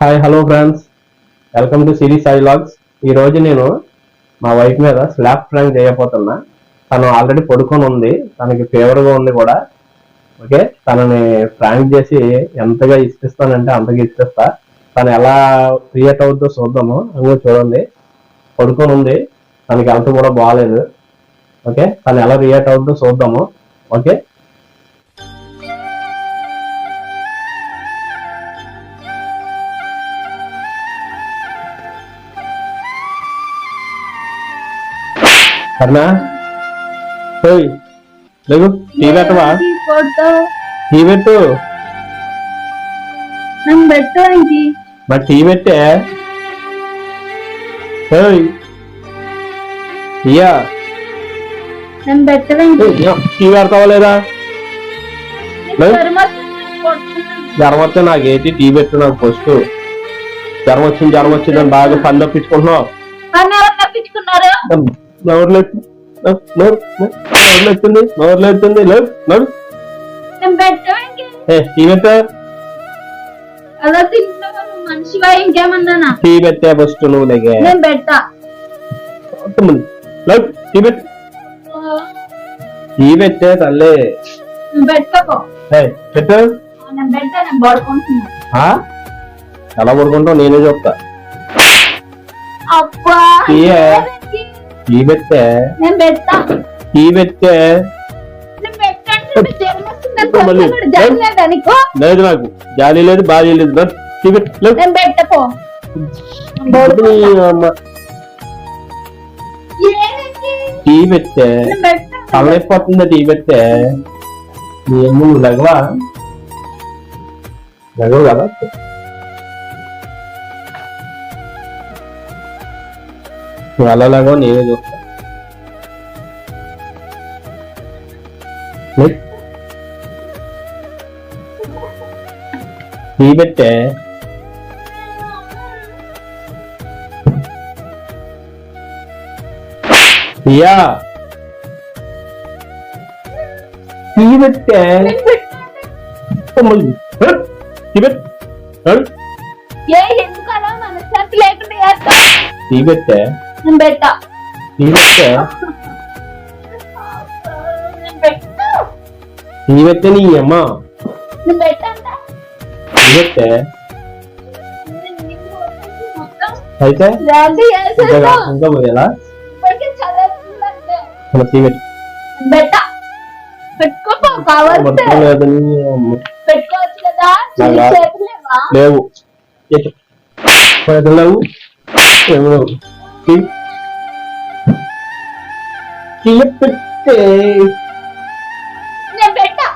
Hi hello friends welcome to series ఐలాగ్స్ ఈరోజు ఈ రోజు నేను మా వైఫ్ మీద స్లాప్ ఫ్రాంక్ చేయబోతున్నా. తను ఆల్రెడీ పడుకొని ఉంది. తనకి ఫేవర్గా ఉంది కూడా. ఓకే తనని ఫ్రాంక్ చేసి ఎంతగా ఇచ్చిస్తానంటే అంతగా ఇచ్చిస్తా తను ఎలా క్రియేట్ అవుతుందో చూద్దాము. అందులో చూడండి. పడుకొని ఉంది. తనకి హెల్త్ కూడా బాగాలేదు ఓకే తను ఎలా రియాక్ట్ అవుతుందో చూద్దాము. ఓకే ఓయ్ లేవు టీ పెట్టవా? టీ పెట్టు. మరి టీ పెట్టే? ఇయ్యా. టీ పెడతావా లేదా? లేదు. జ్వరం వస్తే నాకు ఏంటి టీ పెట్టు నాకు ఫస్ట్. జ్వరం వచ్చింది జ్వరం వచ్చింది బాగా పని తప్పించుకుంటున్నావు నడు టీ పెట్టా ఫస్ట్ నువ్వు లేకే. టీ పెట్టు టీ పెట్టే తల్లి. పెట్టకో పెట్టు? ఎలా పడుకుంటావు? నేనే చెప్తా. అబ్బా టీ పెట్టే నేను లేదా నీకు? జాలి లేదు బాధ లేదు. టీ పెట్టు నీ తలైపోతుంది టీ పెట్టే. ఏమో నువ్వు లగవా? లగవు కదా? నువ్వు అలా లగవు నేనే చూస్తా లే. టీ పెట్టే ఇయా టీ పెట్టే నేను పెట్టా మళ్ళీ టీ పెట్టు నడు. ఏ ఎందుకు అలా మనశ్శాంతి లేకుండా చేస్తావ్? టీ పెట్టే నేను పెట్టా టీ పెట్టే పెట్టా పెట్టే నీ అమ్మ. నేను పెట్టంట టీ పెట్టే అయితే? ఇంకా పోయేలా? పెట్టు పెట్టా నీ అమ్మ. పెట్టుకోవచ్చు కదా లేవు. లేవు ఏమి పెట్టే నేను పెట్టా.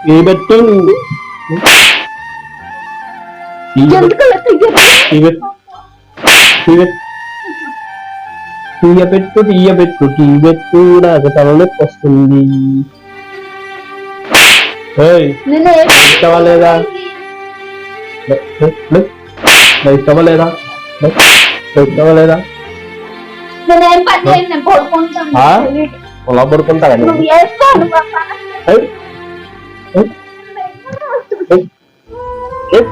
తీయ పెట్టు తీయ పెట్టు తీయ పెట్టు నాకు తలనొప్పి వస్తుంది. ఏం ఇష్టమా లేదా? ఇష్టమా లేదా ఇష్టమా లేదా నేను పని చేయను నేను పడుకుంటాను. ఆ? పొలా నువ్వు. ఏయ్, ఏయ్, ఏయ్, ఏయ్.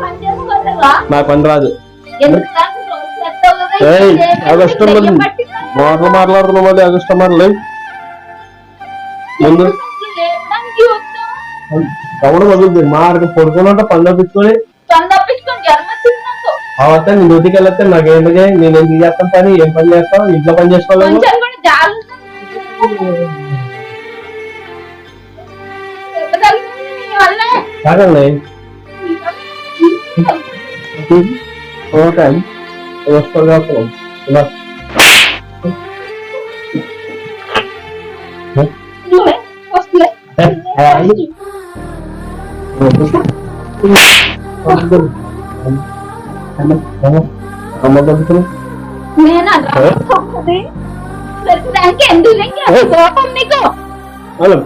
పని చేసుకోలేవా? నాకు పని రాదు. ఎందుకు రాదు? రోజు చేస్తావు కదా, ఏయ్ ఇప్పుడు చేయలేదు, అగస్టం దెయ్యం పట్టిందా? మాటలు మాట్లాడుతున్నావు మళ్ళీ అగస్టం మాటలు ముందు. లేపడానికి వస్తావు? ఎవడు వదులుతుంది మా ఆడికి పడుకున్నట్టు పని తప్పించుకొని పని తప్పించుకొని జ్వరం వచ్చింది నాకు. అవత నీ డ్యూటీకి వెళ్ళొస్తే నాకు ఏంటిది నేను ఎందుకు చేస్తాను పని ఏం పని చేస్తావు ఇంట్లో పని చేసుకోలేము కొంచెం కూడా జాగ్రత్త. దెబ్బ తగిలింది నీ వల్లే. కాదండి ఓకే వస్తుంది వస్తున్నాం ఇలా. నువ్వే వస్తులే. ఏ, ఏ, అయ్యి. అమ్మ, అమ్మ, అమ్మ పడుకుని నేనా రాకపోతే ప్రతిదానికి ఎందుకు లేంగి అంత కోపం నీకు హలో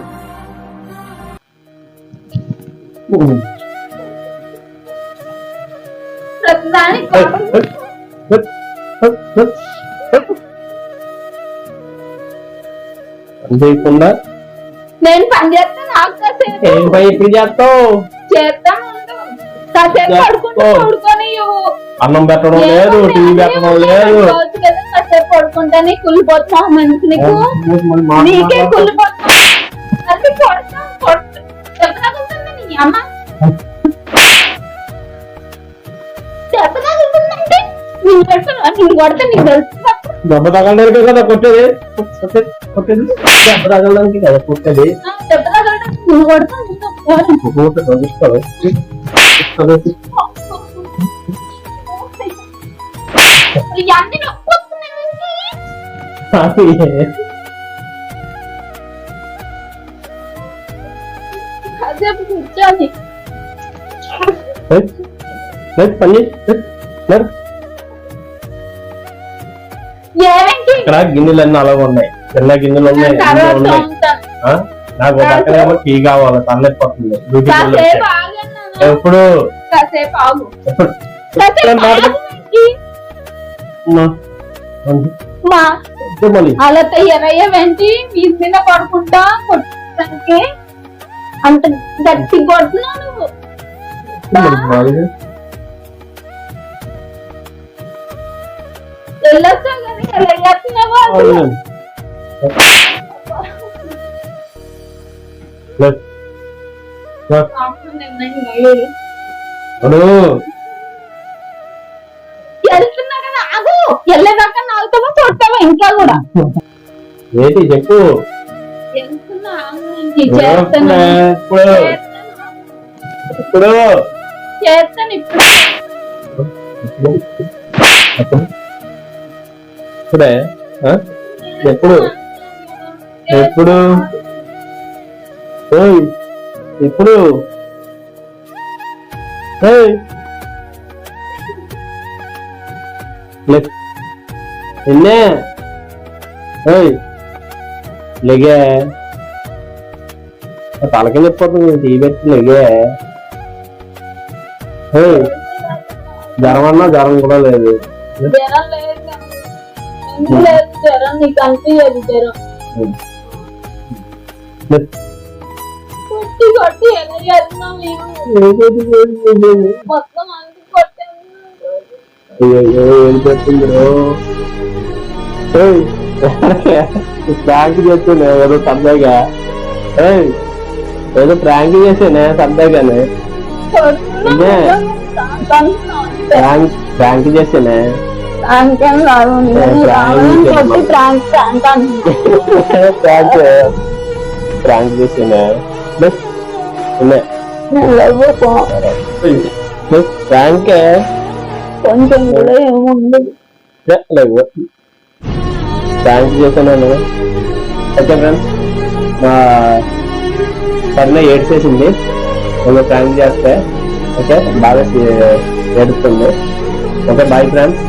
ప్రతిదానికి కోపం చేయకుండా ఏం పని ఇప్పుడు చేస్తావు చేద్దాం. కాసేపు. పడుకుంటూ పడుకొని. అన్నం పెట్టడం లేదు? టీవీ పెట్టడం. లేదు కాసేపు పడుకుంటానే కుళ్ళిపోతున్నా మనసు నీకు నీకే అది నీ అమ్మ నేను కొడతా నేను కొడతా నీకు తెలుసు దెబ్బ తగలడానికి కదా కొట్టేది కొట్టేది దెబ్బ తగలడానికి కదా కొట్టేది దెబ్బ నువ్వు కాసేపు కూర్చోని ఇక్కడ గిన్నెలు అన్నీ అలాగే ఉన్నాయి. చిన్న గిన్నెలు ఉన్నాయి నాకు పక్కనేమో టీ కావాలి డ్యూటీ కాసేపు ఆగన్నాను. ఎప్పుడు? అలా తయారయ్యావేంటి వీధి మీద పడుకుంటా కొట్టడానికి అంత గట్టి కొడుతున్నావు నువ్వు. కానీ ఎలా చేస్తున్నావో వెళ్తున్నా కదా ఆగు! వెళ్ళేదాకా ఇంకా కూడా? ఏంటి చెప్పు. వెళ్తున్నా ఆగు ఇంక చేస్తాను. ఇప్పుడు. ఇప్పుడు చేస్తాను ఇప్పుడు. ఇప్పుడే ఆ? ఎప్పుడు? ఎప్పుడు? ఇప్పుడు. ఏయ్. లెగే. తలకి చెప్పిపోతుంది టీ పెట్టి లెగే. జ్వరం అన్నా జ్వరం కూడా లేదు. జ్వరం నీకు అనిపించదు జ్వరం. కొట్టి ఎలా చేస్తున్నావు నీవు మొత్తం ఏం చెప్తుంది ప్రాంక్ చేస్తున్నా ఏదో సరదాగా ఏదో ప్రాంక్ చేసానే సరదాగానే. ప్రాంక్ ప్రాంక్ చేసానే. ప్రాంకేం ప్రాంక్ ప్రాంక్ చేసానే. బస్ ప్రాంకే కొంచెం కూడా ఏముండదు. లేవు ప్రాంక్ చేశాను ఓకే ఫ్రెండ్స్ మా సరేనా ఏడ్చేసింది. ఒక ప్రాంక్ చేస్తే ఓకే? బాగా ఏడుస్తుంది. Okay bye friends